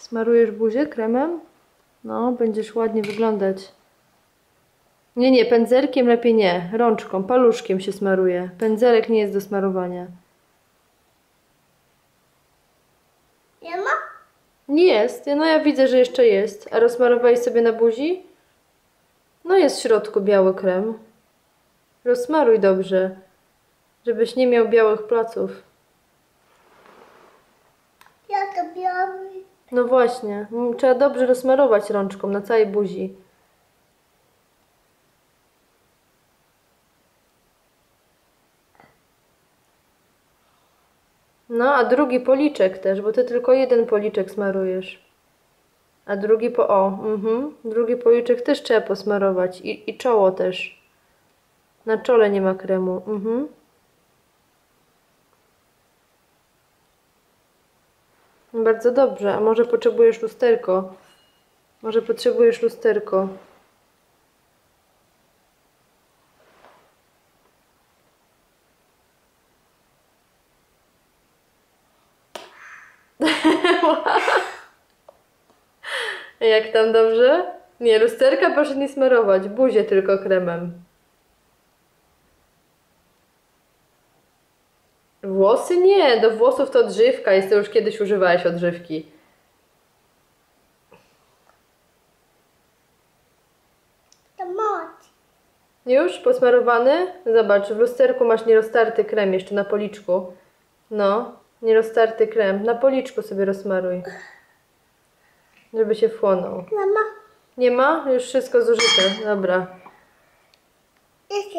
Smarujesz buzię kremem? No, będziesz ładnie wyglądać. Nie, nie, pędzelkiem lepiej nie. Rączką, paluszkiem się smaruje. Pędzelek nie jest do smarowania. Nie ma? Nie jest. No ja widzę, że jeszcze jest. A rozsmarowałeś sobie na buzi? No jest w środku biały krem. Rozsmaruj dobrze, żebyś nie miał białych placów. Ja to biały. No właśnie, trzeba dobrze rozsmarować rączką na całej buzi. No, a drugi policzek też, bo ty tylko jeden policzek smarujesz. A drugi po o, mhm. Drugi policzek też trzeba posmarować i, i czoło też. Na czole nie ma kremu, mhm. Bardzo dobrze, a może potrzebujesz lusterko? Może potrzebujesz lusterko? Jak tam dobrze? Nie, lusterka proszę nie smarować, buzię tylko kremem. Włosy nie, do włosów to odżywka jest, to już kiedyś używałeś odżywki. To moc. Już posmarowany? Zobacz, w lusterku masz nieroztarty krem jeszcze na policzku. No, nieroztarty krem. Na policzku sobie rozmaruj. Żeby się wchłonął. Mama, Nie ma? Już wszystko zużyte. Dobra. jeszcze